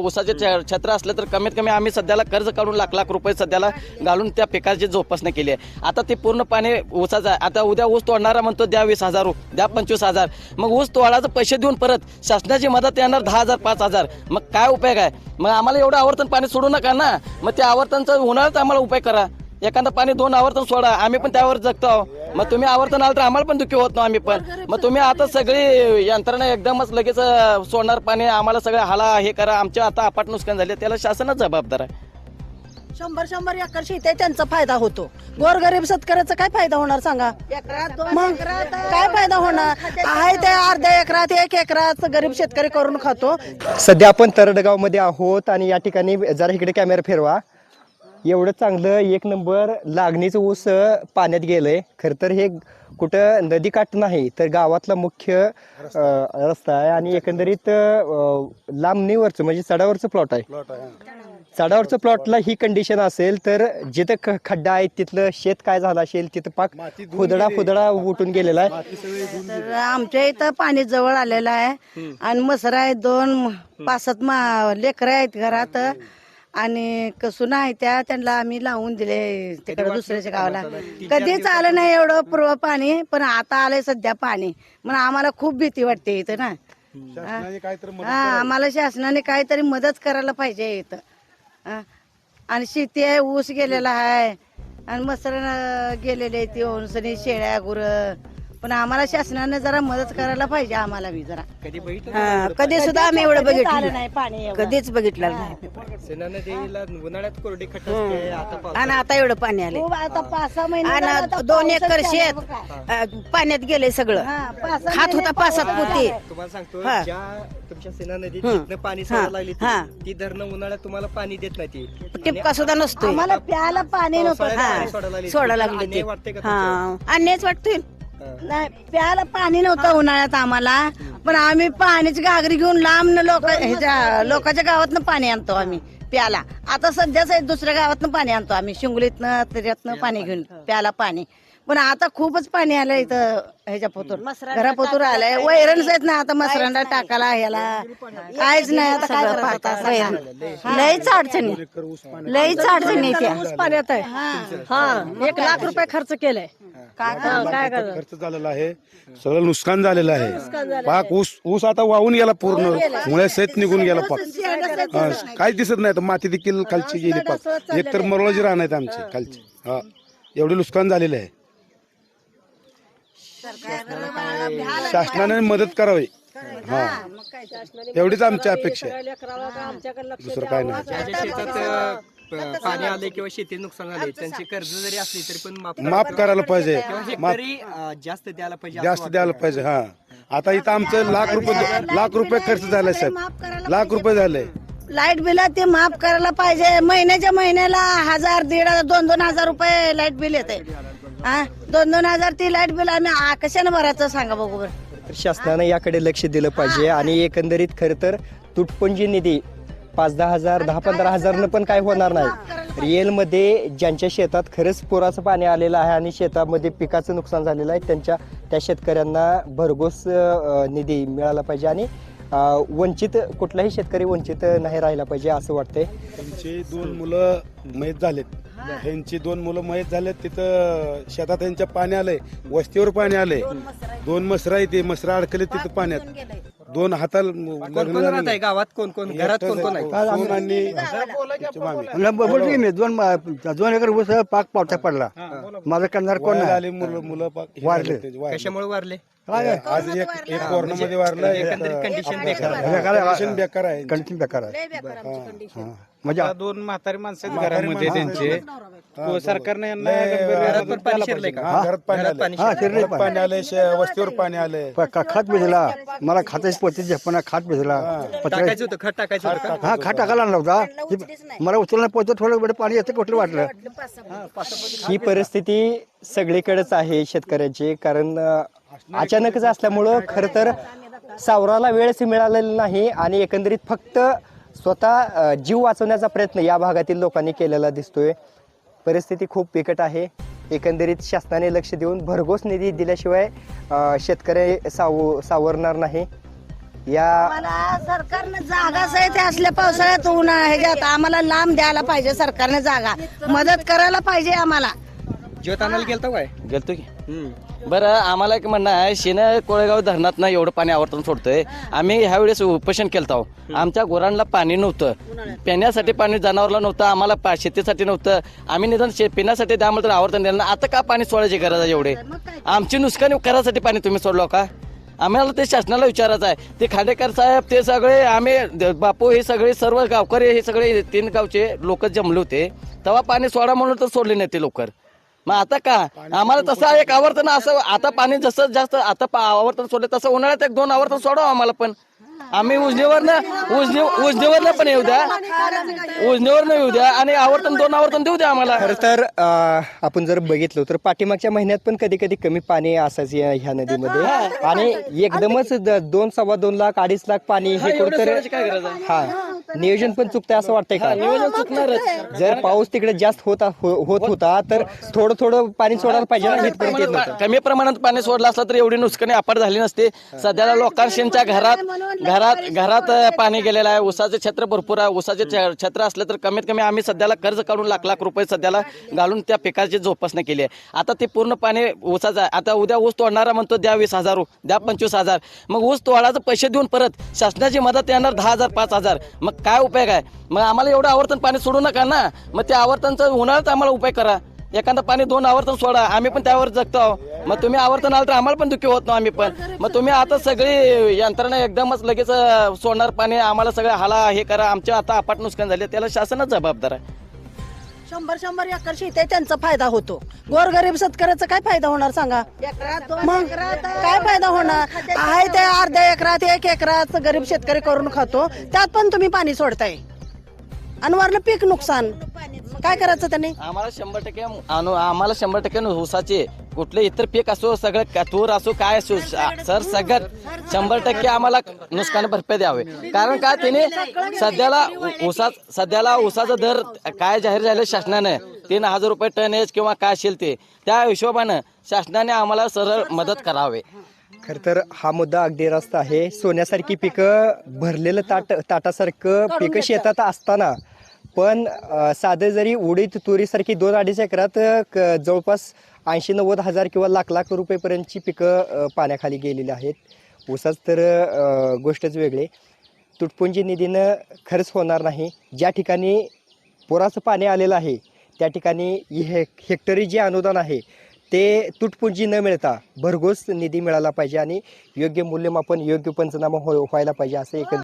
ऊसाचे छ- छत्र असलं तर कमीत कमी आम्ही सध्याला कर्ज काढून लाख लाख रुपये सध्याला घालून त्या पिकाची जोपासना केली आहे. आता ते पूर्ण पाणी ऊसाचा आता उद्या ऊस तोडणारा म्हणतो द्या वीस हजार द्या पंचवीस हजार. मग ऊस तोडायचं पैसे देऊन परत शासनाची मदत येणार दहा हजार पाच हजार. मग काय उपयोग आहे? मग आम्हाला एवढं आवर्तन पाणी सोडू नका ना. मग ते आवर्तनचा होणारच आम्हाला उपाय करा. एखादं पाणी दोन आवर्तन सोडा आम्ही पण त्यावर जगतो. मग तुम्ही आवर्तन आलं तर आम्हाला पण दुःखी होत नाही आम्ही पण. मग तुम्ही आता सगळी यंत्रणा एकदमच लगेच सोडणार पाणी आम्हाला सगळं हाला हे करा आमच्या आता अपाट नुकसान झाले त्याला शासनच जबाबदार आहे. शंभर शंभर एकर शेती त्यांचा फायदा होतो. गोरगरीब शेतकऱ्याचा काय फायदा होणार सांगा? मग काय फायदा होणार? आहे ते अर्ध्या एकरात एक एकरात गरीब शेतकरी करून खातो. सध्या आपण तरडगावमध्ये आहोत आणि या ठिकाणी जरा इकडे कॅमेरा फिरवा. एवढं चांगलं एक नंबर लागणीचं ऊस पाण्यात गेलंय. खरं तर हे कुठं नदीकाठ नाही तर गावातला मुख्य रस्ता आहे. आणि एकंदरीत लांबणीवरचं म्हणजे चढावरचं प्लॉट आहे. चढावरचं प्लॉटला ही कंडिशन असेल तर जिथं ख- खड्डा आहे तिथलं शेत काय झालं असेल तिथं पाक फुदडा फुदडा उठून गेलेला आहे. तर आमच्या इथं पाणी जवळ आलेलं आहे आणि मसर आहेत दोन पाच सात मा लेकरं आहेत घरात. आणि कसुना आहे त्या त्यांना आम्ही लावून दिले तिकडे दुसऱ्याच्या गावाला. कधीच आलं नाही एवढं पूर्व पाणी पण आता आलंय सध्या पाणी. मग आम्हाला खूप भीती वाटते इथं ना. हा आम्हाला शासनाने काहीतरी मदत करायला पाहिजे इथं. हा. आणि शेती आहे ऊस गेलेला आहे. आणि मसर गेलेले ती सनी शेळ्या गुर. पण आम्हाला शासनाने जरा मदत करायला पाहिजे आम्हाला बी जरा. हा, कधी सुद्धा आम्ही एवढं आलं बघितलं नाही. पाणी एवढं. कधीच बघितलं नाही. उन्हाळ्यात कोरडी खट आता आणि आता एवढं पाणी आले खूप आता पाच सहा महिने झाले आता आणि दोन पाऊसच एकर शेत. अ, पाण्यात गेले सगळं. हा, पाच सहा खात महिने होता पाच सात पाऊस पोते. तुम्हाला सांगतो हा. ज्या तुमच्या सेना नदीत हं. जिथनं पाणी हा. सोडायला लागली हा. ती- ती धरणं उन्हाळ्यात तुम्हाला पाणी देत नाही ती. टिपका सुद्धा नसतोय? आम्हाला प्यायला पाणी पावसाळ्यात हा. पाणी सोडायला लागली. सोडा तुम्हाला लागले अन्याय ते. वाटते का हा. अन्यायच वाटतोय. नाही प्यायला पाणी नव्हतं उन्हाळ्यात आम्हाला. पण आम्ही पाण्याची घागरी घेऊन लांब लोक ह्याच्या लोकांच्या गावातनं पाणी आणतो आम्ही प्याला आता सध्याच दुसऱ्या गावातनं पाणी आणतो आम्ही शिंगोलीतनं त्याच्यातनं पाणी घेऊन प्याला पाणी. पण आता खूपच पाणी आलं इथं ह्याच्या पोतूर घरा पोतूर आलंय. वैरणच आहेत ना आता मसरांना टाकायला ह्याला. काहीच नाही आता काय करता लयच अडचणी लयच अडचणी ऊस पाण्यात आहे. हा. एक लाख रुपये खर्च केलाय. काय खर्च झालेला आहे. सगळं नुकसान झालेलं आहे. पाक ऊस ऊस आता वाहून गेला पूर्ण. मुळे शेत निघून गेला पाक. काहीच दिसत नाही. माती देखील खालची गेली पाक. एक तर मरोळाची राहणार आमची खालची. हा. एवढे नुकसान झालेले आहे. शासनाने मदत करावी. हा. एवढीच आमची अपेक्षा आहे. दुसरं काय नाही. ज्याच्या शेतात पाणी आले किंवा शेती नुकसान झाले त्यांची कर्ज जरी असली तरी पण माफ माफ करायला पाहिजे. माफ हेक्टरी अ, जास्त द्यायला पाहिजे जास्त द्यायला पाहिजे हा. आता इथं आमचं लाख रुपये लाख रुपये खर्च झालाय साहेब. लाख रुपये झाले. लाइट बिल ते माफ करायला पाहिजे. महिन्याच्या महिन्याला हजार दीड हजार दोन दोन हजार रुपये लाइट बिल येते. हा? दोन दोन हजार ती लाइट बिल आम्ही आ- कशाने भरायचं सांगा बघू बरं. तर शासनानं याकडे लक्ष दिलं पाहिजे आणि एकंदरीत खरं तर तुटपुंजी निधी पाच दहा हजार दहा पंधरा हजारनं पण काय होणार नाही. रिअलमध्ये ज्यांच्या शेतात खरंच पुराचं पाणी आलेलं आहे आणि शेतामध्ये पिकाचं नुकसान झालेलं आहे त्यांच्या त्या शेतकऱ्यांना भरघोस अं, निधी मिळाला पाहिजे आणि अं, वंचित कुठलाही शेतकरी वंचित नाही राहिला पाहिजे असं वाटतंय. त्यांची दोन मुलं मयत झालेत. त्यांची दोन मुलं मयत झालेत तिथं शेतात त्यांच्या पाणी आलंय वस्तीवर पाणी आलंय. दोन मसरा आहे ते मसरा अडकले तिथं पाण्यात. दोन हाताला लग्न. गावात? कोण कोण घरात कोण कोण आहे? सून आणि त्यांची मामी. मला बोलतो की मी दोन दोन एकर ऊस पाक पावसा पडला. माझं करणार कोण वयाला नाही आले मुलं मुलं हे वारले. झाले त्यांचे, वारले. कशामुळे वारले काय आज एक एक कोरोनामध्ये वारलं एकंदरीत कंडिशन बेकार आहे. बेकार आहे. कंडिशन बेकार आहे. कंडिशन बेकार आहे. हा. म्हणजे आता दोन म्हातारी माणसं आहेत घरामध्ये त्यांचे. तो सरकारने यांना लय, गंभीर घरात मदत पण पाणी द्यायला शिरलंय पाहिजे. का? हा, घरात पाणी घरात आलंय. पाणी हा शिरलंय. शिरले घरात पाणी आलंय शे- वस्तीवर पाणी आलंय. खात भिजला? मला खात्याची पोती झेपणा खात भिजला. पत्रे टाकायचं होतं खत टाकायचं होतं का? हा खाट टाकायला आणला होता. ही- मला उचलणं पोत थोडं बरं पाणी येतं कुठलं वाटलं? ही परिस्थिती सगळीकडेच आहे शेतकऱ्याची कारण अ, अचानकच असल्यामुळं खरं तर सावराला वेळच मिळालेला नाही आणि एकंदरीत फक्त स्वतः जीव वाचवण्याचा प्रयत्न या भागातील लोकांनी केलेला दिसतोय. परिस्थिती खूप बिकट आहे. एकंदरीत शासनाने लक्ष देऊन भरघोस निधी दिल्याशिवाय शेतकरी साव सावरणार नाही. या सरकारने सरकारनं सहित आहे असल्या पावसाळ्यात ऊन ह्याच्यात आम्हाला लांब द्यायला पाहिजे सरकारने जागा. मदत करायला पाहिजे आम्हाला. ज्योतानाला गेलता काय? गेलतो की. बरं आम्हाला एक म्हणणं आहे शेन कोळेगाव धरणात ना एवढं पाणी आवर्तून सोडतोय. आम्ही ह्या वेळेस उपोषण केलं आहोत आमच्या गुरांना पाणी नव्हतं. पिण्यासाठी पाणी जनावरला नव्हतं आम्हाला पा शेतीसाठी नव्हतं. आम्ही निदान शे पिण्यासाठी त्यामुळे तर आवर्तन दिलं ना आता का पाणी सोडायची गरज आहे एवढे? आमची नुकसानी करायसाठी पाणी तुम्ही सोडलो का? आम्हाला ते शासनाला विचारायचं आहे. ते खांडेकर साहेब ते सगळे आम्ही द- बापू हे सगळे सर्व गावकरी हे सगळे तीन गावचे लोक जमले होते. तेव्हा पाणी सोडा म्हणून तर सोडले नाही ते लवकर. मग आता का? आम्हाला तसं एक आवर्तन असं आता पाणी जसं जास्त आता आवर्तन सोडलं तसं उन्हाळ्यात एक दोन आवर्तन सोडावं आम्हाला पण. आम्ही उजनीवरनं उजनी उजनीवरनं पण येऊ द्या. उजनीवरनं येऊ द्या आणि आवर्तन दोन आवर्तन देऊ द्या आम्हाला. खरं तर आपण जर बघितलं तर पाठीमागच्या महिन्यात पण कधी कधी कमी पाणी असायचं या- ह्या नदीमध्ये. आणि एकदमच दोन सव्वा दोन लाख अडीच लाख पाणी हे कुठं? हा. नियोजन पण चुकतंय असं वाटतंय का? नियोजन चुकणारच. जर पाऊस तिकडे जास्त होता हो- होत होता तर थोडं थोडं पाणी सोडायला पाहिजे ना इथपर्यंत येत नव्हतं. कमी प्रमाणात पाणी सोडलं असलं तर एवढी नुकसानी अपाट झाली नसते. सध्याला लोकांशींच्या घरात घरात घरात अं, पाणी गेलेलं आहे. ऊसाचे छत्र भरपूर आहे. ऊसाचे छ- छत्र असलं तर कमीत कमी आम्ही सध्याला कर्ज काढून लाख लाख रुपये सध्याला घालून त्या पिकाची जोपासना केली आहे. आता ते पूर्ण पाणी ऊसाचं आहे. आता उद्या ऊस तोडणारा म्हणतो द्या वीस हजार रु- द्या पंचवीस हजार. मग ऊस तोडायचं पैसे देऊन परत शासनाची मदत येणार दहा हजार पाच हजार. मग काय उपयोग आहे मग आम्हाला एवढं आवर्तन पाणी सोडू नका ना. मग त्या आवर्तनचा उन्हाळ्यात आम्हाला उपाय करा. एखादं पाणी दोन आवर्तन सोडा. आम्ही पण त्यावर जगतो आहो. मग तुम्ही आवर्तन आलं तर आम्हाला पण दुःखी होत नाही आम्ही पण. मग तुम्ही आता सगळी यंत्रणा एकदमच लगेच सोडणार पाणी. आम्हाला सगळं हाला हे करा. आमच्या आता अपाट नुकसान झाले. त्याला शासनच जबाबदार आहे. शंभर शंभर एकर शेती आहे त्यांचा फायदा होतो. गोरगरीब शेतकऱ्याचा काय फायदा होणार सांगा? मग काय फायदा होणार? आहे ते अर्ध्या एकरात एक एकरात गरीब शेतकरी करून खातो. त्यात पण तुम्ही पाणी सोडताय. आणि पीक नुकसान. काय करायचं त्यांनी? आम्हाला शंभर टक्के अनु आम्हाला शंभर टक्के ऊसाचे कुठले इतर पीक असो सगळं का- तूर असो काय असो स- सर सगळं शंभर टक्के आम्हाला नुकसान भरपाई द्यावे. कारण काय त्याने सध्याला उ- ऊसा सध्याला ऊसाचा दर काय जाहीर झालं शासनानं? तीन हजार रुपये टन एच किंवा काय असेल ते. त्या हिशोबानं शासनाने आम्हाला सरळ मदत करावे. खर तर हा मुद्दा अगदी रास्त आहे. सोन्यासारखी पिकं भरलेलं ताट ताटासारखं पिकं शेतात असताना पण साधे साधं जरी उडीद तुरीसारखी दोन अडीच एकरात क- जवळपास ऐंशी नव्वद हजार किंवा लाख लाख रुपयेपर्यंतची पिकं पाण्याखाली गेलेली आहेत. ऊसाच तर गोष्टच वेगळी. तुटपुंजी निधीनं खर्च होणार नाही. ज्या ठिकाणी पुराचं पाणी आलेलं आहे त्या ठिकाणी हे हेक्टरी जे अनुदान आहे ते तुटपुंजी न मिळता भरघोस निधी मिळाला पाहिजे आणि योग्य मूल्यमापन योग्य पंचनामा हो व्हायला पाहिजे असं एक